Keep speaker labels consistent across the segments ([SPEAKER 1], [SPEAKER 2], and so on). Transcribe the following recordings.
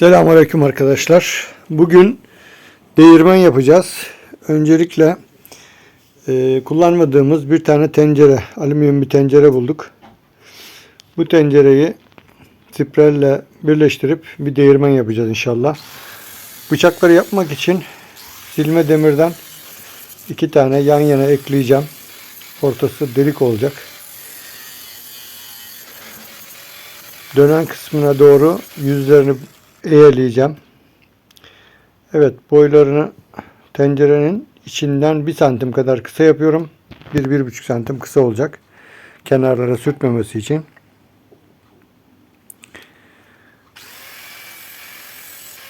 [SPEAKER 1] Selamünaleyküm arkadaşlar. Bugün değirmen yapacağız. Öncelikle e, kullanmadığımız bir tane tencere, alüminyum bir tencere bulduk. Bu tencereyi sprelle birleştirip bir değirmen yapacağız inşallah. Bıçakları yapmak için silme demirden iki tane yan yana ekleyeceğim. Ortası delik olacak. Dönen kısmına doğru yüzlerini eğeleyeceğim. Evet boylarını tencerenin içinden bir santim kadar kısa yapıyorum. Bir, bir buçuk santim kısa olacak. Kenarlara sürtmemesi için.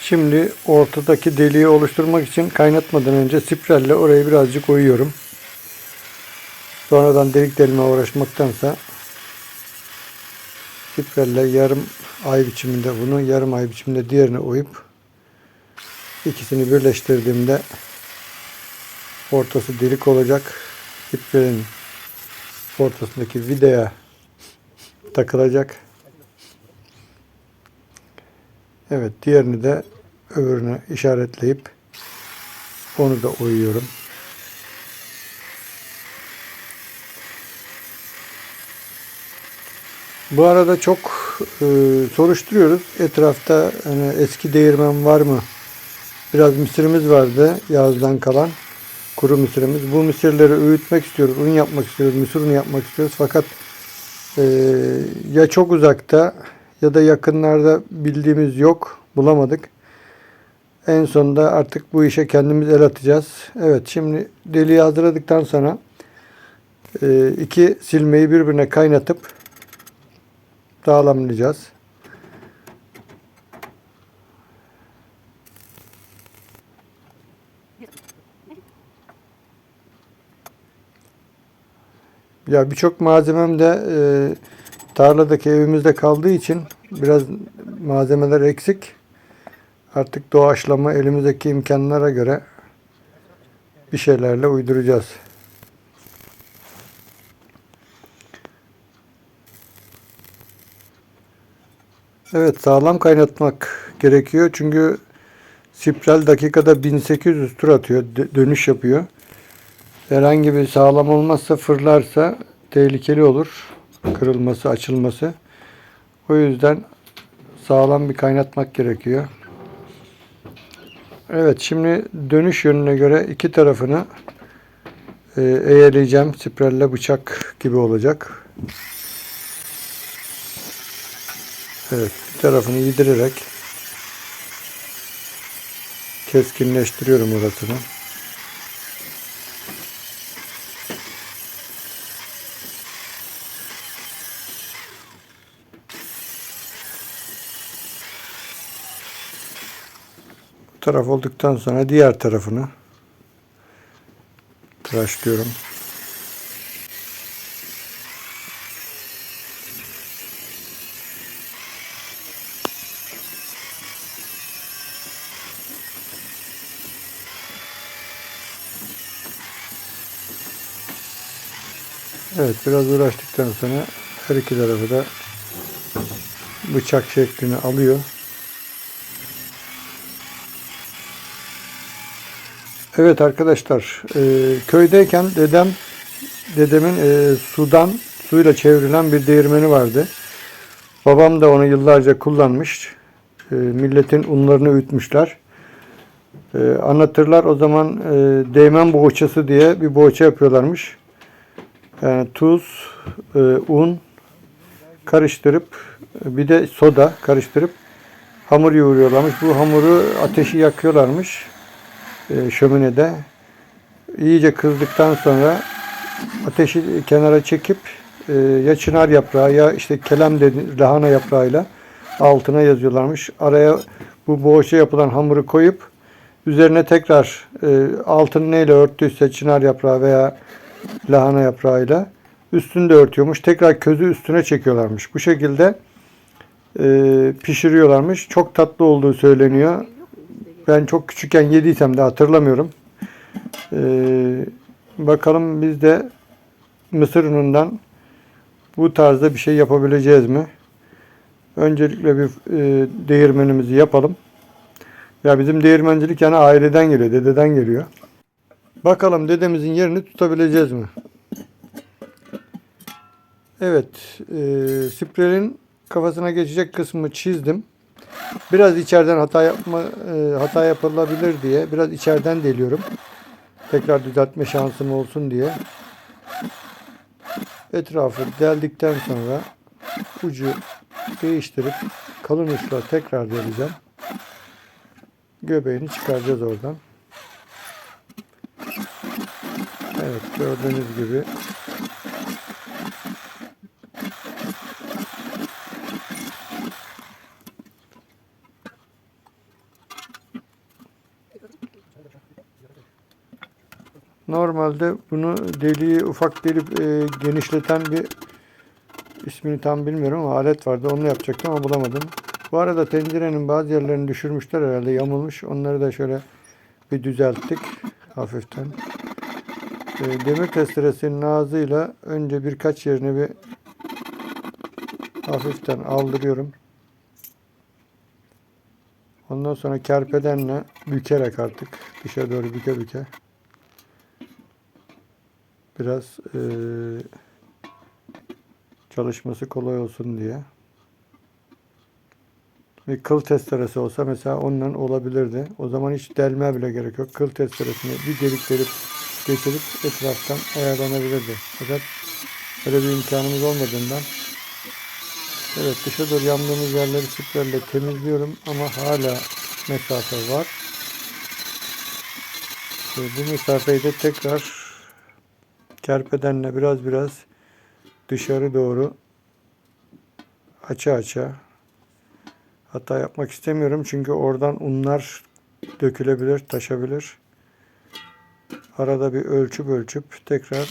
[SPEAKER 1] Şimdi ortadaki deliği oluşturmak için kaynatmadan önce sprelle orayı birazcık oyuyorum. Sonradan delik delme uğraşmaktansa Sprelle yarım ay biçiminde bunu yarım ay biçiminde diğerini oyup ikisini birleştirdiğimde ortası delik olacak. Sprelin ortasındaki vidaya takılacak. Evet diğerini de öbürüne işaretleyip onu da oyuyorum. Bu arada çok e, soruşturuyoruz. Etrafta hani eski değirmen var mı? Biraz mısırımız vardı yazdan kalan. Kuru mısırımız. Bu mısırları öğütmek istiyoruz. Un yapmak istiyoruz. Mısır unu yapmak istiyoruz. Fakat e, ya çok uzakta ya da yakınlarda bildiğimiz yok. Bulamadık. En sonunda artık bu işe kendimiz el atacağız. Evet şimdi deliği hazırladıktan sonra e, iki silmeyi birbirine kaynatıp sağlamlayacağız. Ya birçok malzemem de e, tarladaki evimizde kaldığı için biraz malzemeler eksik. Artık doğaçlama elimizdeki imkanlara göre bir şeylerle uyduracağız. Evet sağlam kaynatmak gerekiyor. Çünkü spiral dakikada 1800 tur atıyor. dö- Dönüş yapıyor. Herhangi bir sağlam olmazsa fırlarsa tehlikeli olur. Kırılması, açılması. O yüzden sağlam bir kaynatmak gerekiyor. Evet şimdi dönüş yönüne göre iki tarafını e, eğeleyeceğim. Spiralle bıçak gibi olacak. Evet, bir tarafını yedirerek keskinleştiriyorum orasını. Bu taraf olduktan sonra diğer tarafını tıraşlıyorum. Evet biraz uğraştıktan sonra her iki tarafı da bıçak şeklini alıyor. Evet arkadaşlar e, köydeyken dedem dedemin e, sudan suyla çevrilen bir değirmeni vardı. Babam da onu yıllarca kullanmış. E, milletin unlarını ütmüşler. E, anlatırlar o zaman e, değmen boğaçası diye bir boğaça yapıyorlarmış. Yani tuz, e, un karıştırıp bir de soda karıştırıp hamur yoğuruyorlarmış. Bu hamuru ateşi yakıyorlarmış e, şöminede. İyice kızdıktan sonra ateşi kenara çekip e, ya çınar yaprağı ya işte kelem dedi, lahana yaprağıyla altına yazıyorlarmış. Araya bu boğaça yapılan hamuru koyup üzerine tekrar e, altını neyle örttüyse çınar yaprağı veya lahana yaprağıyla üstünü de örtüyormuş. Tekrar közü üstüne çekiyorlarmış. Bu şekilde e, pişiriyorlarmış. Çok tatlı olduğu söyleniyor. Ben çok küçükken yediysem de hatırlamıyorum. E, bakalım biz de mısır unundan bu tarzda bir şey yapabileceğiz mi? Öncelikle bir e, değirmenimizi yapalım. Ya bizim değirmencilik yani aileden geliyor, dededen geliyor. Bakalım dedemizin yerini tutabileceğiz mi? Evet, e, sprelin kafasına geçecek kısmı çizdim. Biraz içeriden hata yapma e, hata yapılabilir diye biraz içeriden deliyorum. Tekrar düzeltme şansım olsun diye. Etrafı deldikten sonra ucu değiştirip kalın uçla tekrar deleceğim. Göbeğini çıkaracağız oradan. Evet gördüğünüz gibi Normalde bunu deliği ufak delip e, genişleten bir ismini tam bilmiyorum ama alet vardı. Onu yapacaktım ama bulamadım. Bu arada tencerenin bazı yerlerini düşürmüşler herhalde yamulmuş. Onları da şöyle bir düzelttik hafiften. E, demir testeresinin ağzıyla önce birkaç yerini bir hafiften aldırıyorum. Ondan sonra kerpedenle bükerek artık dışa doğru büke büke biraz eee, çalışması kolay olsun diye. Bir kıl testeresi olsa mesela onunla olabilirdi. O zaman hiç delme bile gerek yok. Kıl testeresini bir delik delip geçirip etraftan ayarlanabilirdi. Fakat öyle bir imkanımız olmadığından evet dışa doğru yandığımız yerleri spreylerle temizliyorum ama hala mesafe var. Ee, Bu mesafeyi de tekrar kerpedenle biraz biraz dışarı doğru aça aça hata yapmak istemiyorum çünkü oradan unlar dökülebilir, taşabilir. Arada bir ölçüp ölçüp tekrar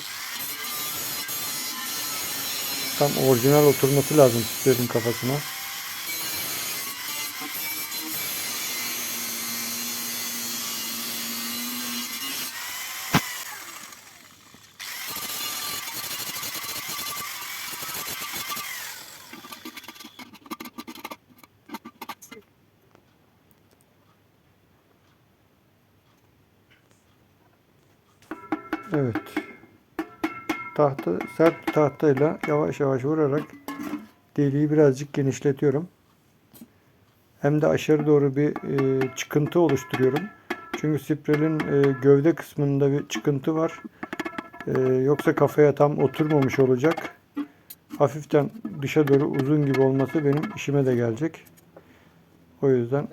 [SPEAKER 1] tam orijinal oturması lazım spreyin kafasına. Evet. Tahta sert bir tahtayla yavaş yavaş vurarak deliği birazcık genişletiyorum. Hem de aşağı doğru bir e, çıkıntı oluşturuyorum. Çünkü sprelin e, gövde kısmında bir çıkıntı var. E, yoksa kafaya tam oturmamış olacak. Hafiften dışa doğru uzun gibi olması benim işime de gelecek. O yüzden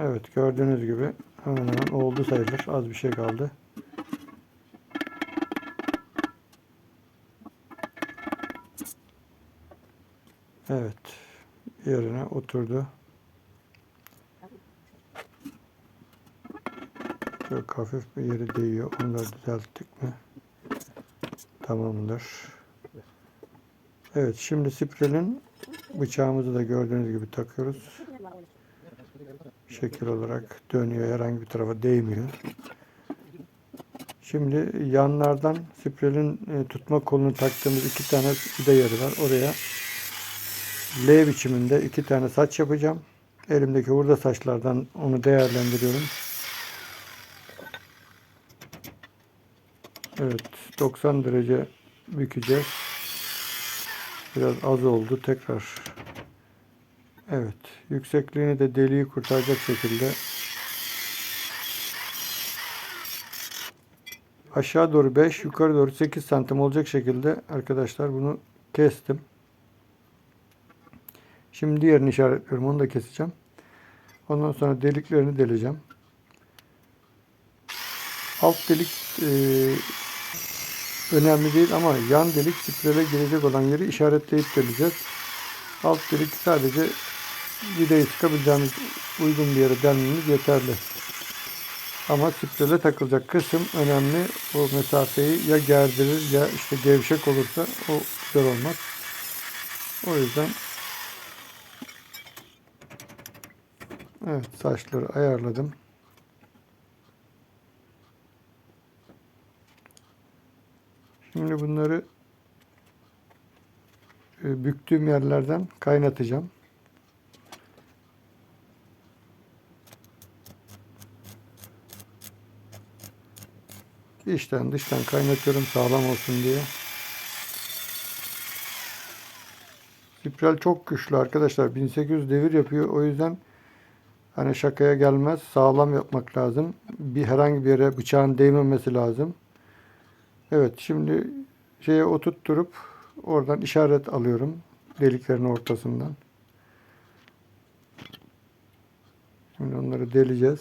[SPEAKER 1] evet gördüğünüz gibi hemen hemen oldu sayılır. Az bir şey kaldı. Yerine oturdu. Çok hafif bir yeri değiyor. Onları düzelttik mi? Tamamdır. Evet. Şimdi sprelin bıçağımızı da gördüğünüz gibi takıyoruz. Şekil olarak dönüyor. Herhangi bir tarafa değmiyor. Şimdi yanlardan sprelin e, tutma kolunu taktığımız iki tane vida yeri var. Oraya L biçiminde iki tane saç yapacağım. Elimdeki hurda saçlardan onu değerlendiriyorum. Evet 90 derece bükeceğiz. Biraz az oldu tekrar. Evet yüksekliğini de deliği kurtaracak şekilde aşağı doğru 5 yukarı doğru 8 santim olacak şekilde arkadaşlar bunu kestim. Şimdi diğerini işaretliyorum. Onu da keseceğim. Ondan sonra deliklerini deleceğim. Alt delik e, önemli değil ama yan delik sprele girecek olan yeri işaretleyip deleceğiz. Alt delik sadece vidayı sıkabileceğimiz uygun bir yere delmemiz yeterli. Ama sprele takılacak kısım önemli. O mesafeyi ya gerdirir ya işte gevşek olursa o güzel olmaz. O yüzden Evet saçları ayarladım. Şimdi bunları e, büktüğüm yerlerden kaynatacağım. İçten dıştan kaynatıyorum sağlam olsun diye. Spiral çok güçlü arkadaşlar. 1800 devir yapıyor. O yüzden hani şakaya gelmez. Sağlam yapmak lazım. Bir herhangi bir yere bıçağın değmemesi lazım. Evet şimdi şeye oturtturup oradan işaret alıyorum. Deliklerin ortasından. Şimdi onları deleceğiz.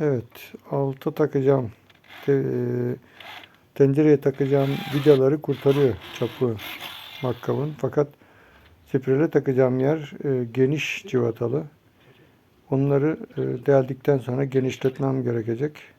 [SPEAKER 1] Evet, alta takacağım. Te, e, tencereye takacağım vidaları kurtarıyor çapı makkabın. Fakat spirale takacağım yer e, geniş civatalı. Onları e, deldikten sonra genişletmem gerekecek.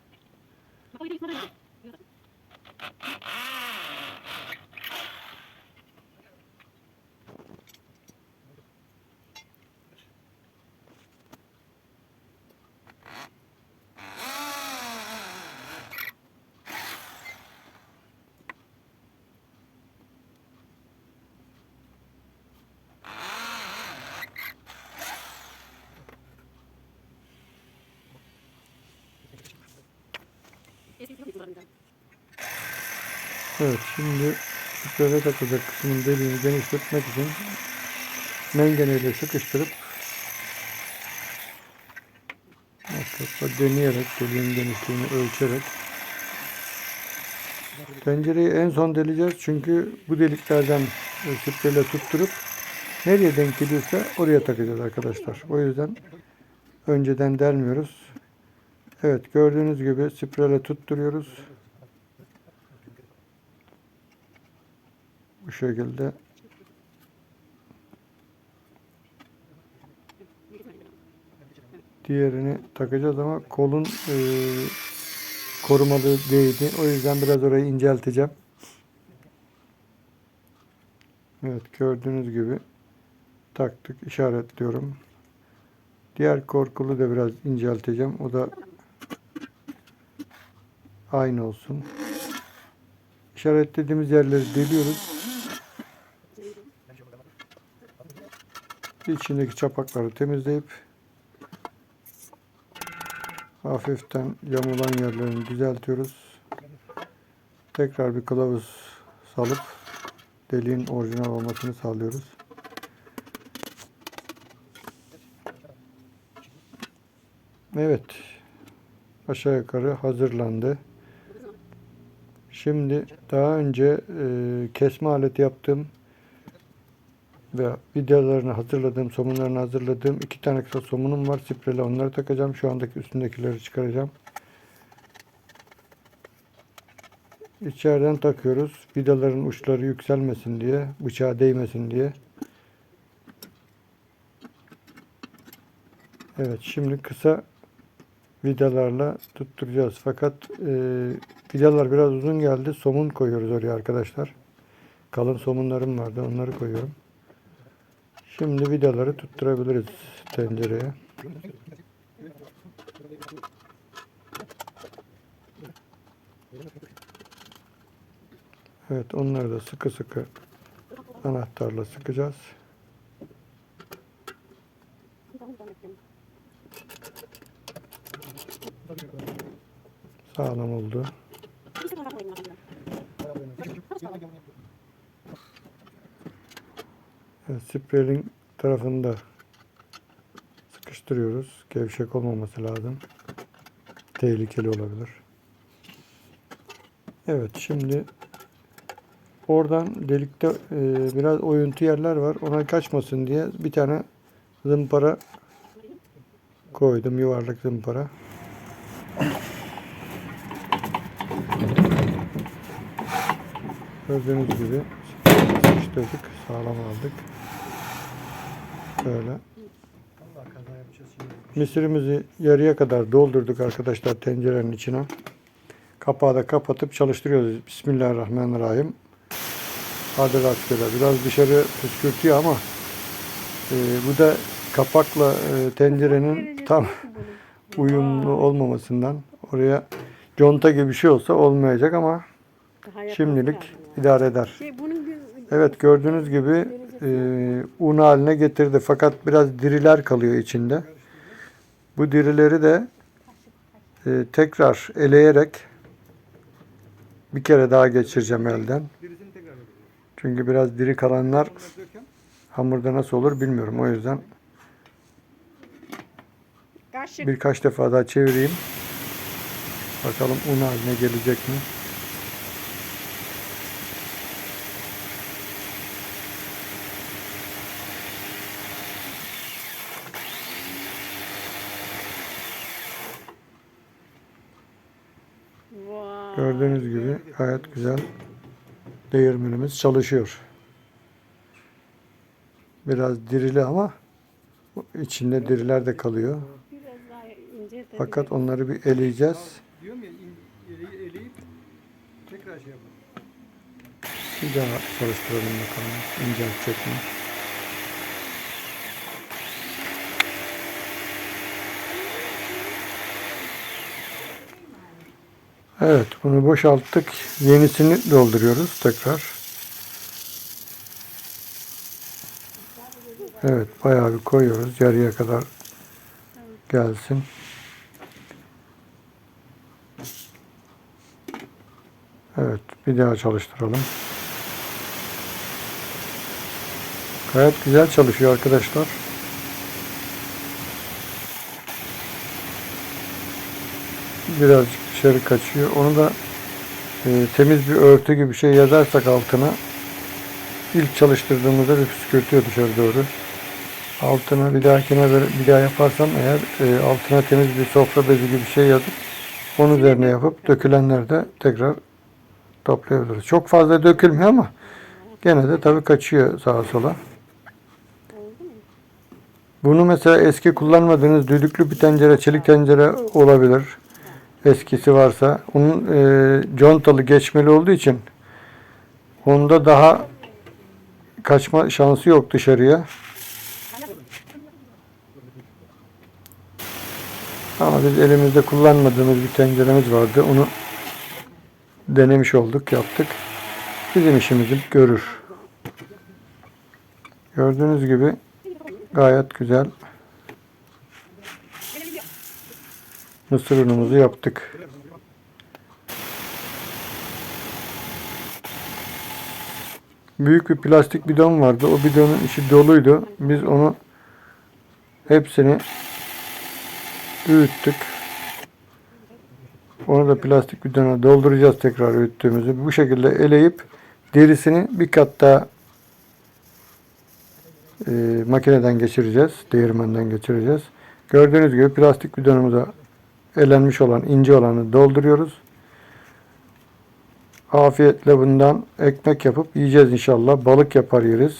[SPEAKER 1] Evet, şimdi spirale takacak kısmın deliğini genişletmek için mengeneyle sıkıştırıp matkapla deneyerek, deliğin genişliğini ölçerek tencereyi en son deleceğiz çünkü bu deliklerden e, spirale tutturup nereye denk geliyorsa oraya takacağız arkadaşlar. O yüzden önceden delmiyoruz. Evet gördüğünüz gibi spirale tutturuyoruz. Bu şekilde diğerini takacağız ama kolun e, korumalı değildi. O yüzden biraz orayı incelteceğim. Evet gördüğünüz gibi taktık işaretliyorum. Diğer korkulu da biraz incelteceğim. O da aynı olsun. İşaretlediğimiz yerleri deliyoruz. İçindeki çapakları temizleyip hafiften yamulan yerlerini düzeltiyoruz. Tekrar bir kılavuz salıp deliğin orijinal olmasını sağlıyoruz. Evet. Aşağı yukarı hazırlandı. Şimdi daha önce e, kesme aleti yaptığım ve videolarını hazırladığım, somunlarını hazırladığım iki tane kısa somunum var. Sprele onları takacağım. Şu andaki üstündekileri çıkaracağım. İçeriden takıyoruz. Vidaların uçları yükselmesin diye, bıçağa değmesin diye. Evet, şimdi kısa vidalarla tutturacağız. Fakat e, vidalar biraz uzun geldi. Somun koyuyoruz oraya arkadaşlar. Kalın somunlarım vardı. Onları koyuyorum. Şimdi vidaları tutturabiliriz tencereye. Evet onları da sıkı sıkı anahtarla sıkacağız. Sağlam oldu. Evet, spreyin tarafında sıkıştırıyoruz. Gevşek olmaması lazım. Tehlikeli olabilir. Evet şimdi oradan delikte e, biraz oyuntu yerler var. Ona kaçmasın diye bir tane zımpara koydum. Yuvarlak zımpara. Gördüğünüz gibi sıkıştırdık. Sağlam aldık. Böyle. Misirimizi yarıya kadar doldurduk arkadaşlar tencerenin içine. Kapağı da kapatıp çalıştırıyoruz. Bismillahirrahmanirrahim. Hadi rastgele. Biraz dışarı püskürtüyor ama e, bu da kapakla e, tencerenin tam uyumlu olmamasından oraya conta gibi bir şey olsa olmayacak ama Şimdilik. İdare eder.
[SPEAKER 2] Şey
[SPEAKER 1] Evet gördüğünüz gibi e, un haline getirdi fakat biraz diriler kalıyor içinde. Bu dirileri de e, tekrar eleyerek bir kere daha geçireceğim elden. Çünkü biraz diri kalanlar hamurda nasıl olur bilmiyorum. O yüzden birkaç defa daha çevireyim. Bakalım un haline gelecek mi? Gördüğünüz gibi gayet güzel değirmenimiz çalışıyor. Biraz dirili ama içinde diriler de kalıyor.
[SPEAKER 2] Biraz daha ince tabii.
[SPEAKER 1] Fakat onları bir eleyeceğiz.
[SPEAKER 3] Şey yapalım.
[SPEAKER 1] Bir daha çalıştıralım bakalım inceltecek mi? Evet bunu boşalttık. Yenisini dolduruyoruz tekrar. Evet bayağı bir koyuyoruz. Yarıya kadar gelsin. Evet bir daha çalıştıralım. Gayet güzel çalışıyor arkadaşlar. Birazcık dışarı kaçıyor. Onu da e, temiz bir örtü gibi bir şey yazarsak altına ilk çalıştırdığımızda bir püskürtüyor dışarı doğru. Altına bir dahakine bir daha yaparsam eğer e, altına temiz bir sofra bezi gibi bir şey yazıp onun üzerine yapıp dökülenler de tekrar toplayabiliriz. Çok fazla dökülmüyor ama gene de tabii kaçıyor sağa sola. Bunu mesela eski kullanmadığınız düdüklü bir tencere, çelik tencere olabilir. Eskisi varsa. Onun e, contalı geçmeli olduğu için onda daha kaçma şansı yok dışarıya. Ama biz elimizde kullanmadığımız bir tenceremiz vardı. Onu denemiş olduk, yaptık. Bizim işimizi görür. Gördüğünüz gibi gayet güzel mısır unumuzu yaptık. Büyük bir plastik bidon vardı. O bidonun içi doluydu. Biz onu hepsini öğüttük. Onu da plastik bidona dolduracağız tekrar öğüttüğümüzü. Bu şekilde eleyip derisini bir kat daha e, makineden geçireceğiz. Değirmenden geçireceğiz. Gördüğünüz gibi plastik bidonumuza elenmiş olan ince olanı dolduruyoruz. Afiyetle bundan ekmek yapıp yiyeceğiz inşallah. Balık yapar yeriz.